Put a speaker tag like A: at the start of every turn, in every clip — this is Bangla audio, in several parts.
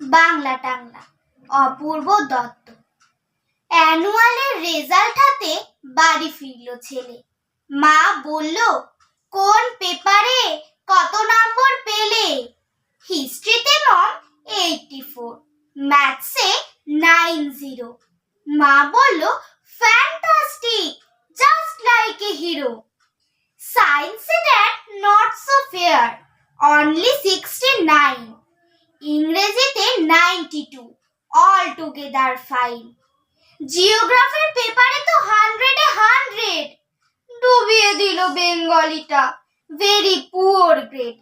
A: বাংলা টাংলা, অপূর্ব দত্ত। অ্যানুয়ালের রেজাল্ট হাতে বাড়ি ফিরল ছেলে। মা বলল, কোন পেপারে কত নম্বর পেলে? হিস্ট্রিতে মম এইটটি ফোর, ম্যাথসে নাইন জিরো। মা বলল, fantastic, just like a hero. সায়েন্সে dad not so fair only sixty nine. ইংরেজিতে ninety two all together fine জিওগ্রাফির পেপারে তো হান্ড্রেডে হান্ড্রেড ডুবিয়ে দিল বেঙ্গলিটা। ভেরি পুয়ার গ্রেড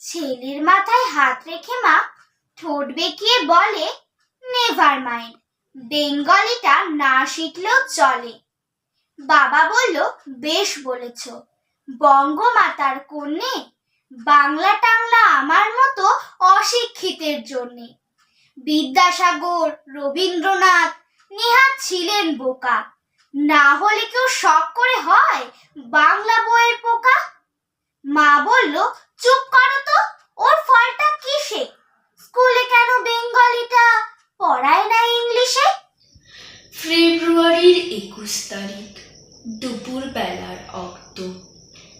A: ছেলের মাথায় হাত রেখে মা ঠোঁট বেঁকিয়ে বলে নেভার মাইন্ড বেঙ্গলিটা না শিখলেও চলে। বাবা বলল, বেশ বলেছ। বঙ্গমাতার কন্যে বাংলা টাংলা আমার মতো অশিক্ষিতের জন্যে। বিদ্যাসাগর, রবীন্দ্রনাথ নেহাত ছিলেন বোকা। না হলে কেউ শখ করে হয় বাংলা বইয়ের পোকা? মা বলল, চুপ করো তো, ওর ফলটা কিসে? স্কুলে কেন বেঙ্গলিটা? পড়ায় না ইংলিশে?
B: ফেব্রুয়ারির একুশ তারিখ দুপুর বেলার অক্ত।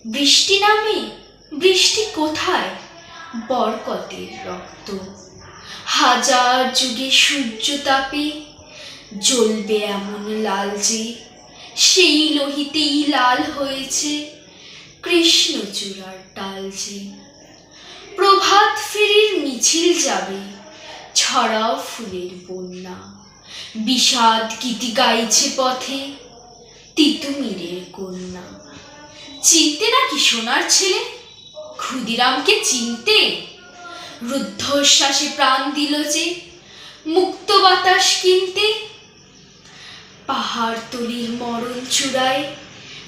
B: বৃষ্টি নামে? বৃষ্টি কোথায়? বরকতের রক্ত। হাজার যুগে সূর্য তাপে জ্বলবে এমন লাল যে, সেই লোহিতেই লাল হয়েছে কৃষ্ণচূড়ার ডাল যে। প্রভাত ফেরির মিছিল যাবে, ছড়াও ফুলের বন্যা। বিষাদ গীতি গাইছে পথে তিতুমিরের কন্যা। চিনতে নাকি সোনার ছেলে? ক্ষুদিরামকে চিনতে? রুদ্ধশ্বাসে প্রাণ দিল যে, মুক্ত বাতাস কিনতে? পাহাড় তলির মরণ চূড়ায়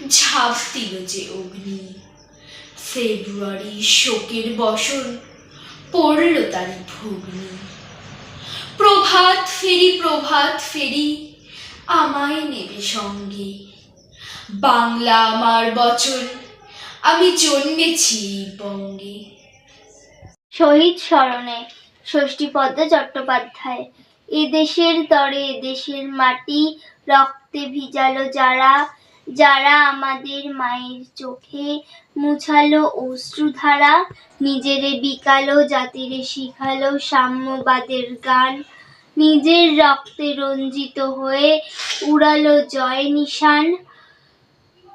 B: ঝাঁপ দিল যে অগ্নি। ফেব্রুয়ারি শোকের বসন পড়ল তারই ভগ্নি। প্রভাত ফেরি প্রভাত ফেরি, আমায় নেবে সঙ্গে। বাংলা আমার বচন আমি জন্মেছি বঙ্গে।
A: শহীদ স্মরণে, ষষ্ঠীপদ্ম চট্টোপাধ্যায়, এদেশের তরে এদেশের মাটি, রক্তে ভিজালো যারা যারা আমাদের মায়ের চোখে মুছালো অশ্রুধারা, নিজেরে বিকালো, জাতিরে শিখালো সাম্যবাদের গান, নিজের রক্তে রঞ্জিত হয়ে উড়ালো জয় নিশান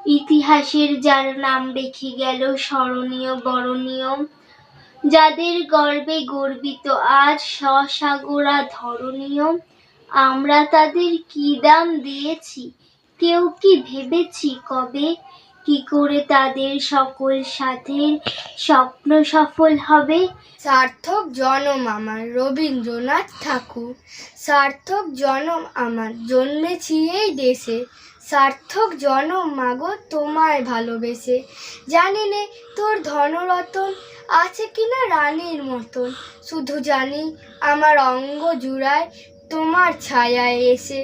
A: ইতিহাসের যার নাম রেখে গেল স্মরণীয় বরণীয়। যাদের গর্বে গর্বিত আজ সসাগরা ধরণীয়, আমরা তাদের কি দাম দিয়েছি? কেউ কি ভেবেছি কবে? কি করে তাদের সকল সাথের স্বপ্ন সফল হবে?
C: সার্থক জনম আমার, রবীন্দ্রনাথ ঠাকুর। সার্থক জনম আমার, জন্মেছি এই দেশে। সার্থক জনম মাগো, তোমায় ভালোবেসে। জানি নে, তোর ধনরতন আছে কিনা রানীর মতন। শুধু জানি, আমার অঙ্গ জুড়ায় তোমার ছায়ায় এসে।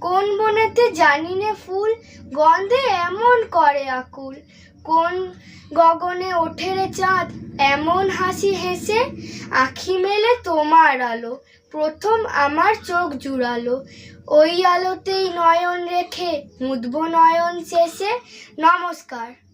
C: কোন বনেতে জানি নে ফুল, গন্ধে এমন করে আকুল। কোন গগনে ওঠে রে চাঁদ, এমন হাসি হেসে আখি মেলে তোমার আলো। প্রথম আমার চোখ জুড়ালো। ওই আলোতেই নয়ন রেখে মুদব নয়ন শেষে নমস্কার।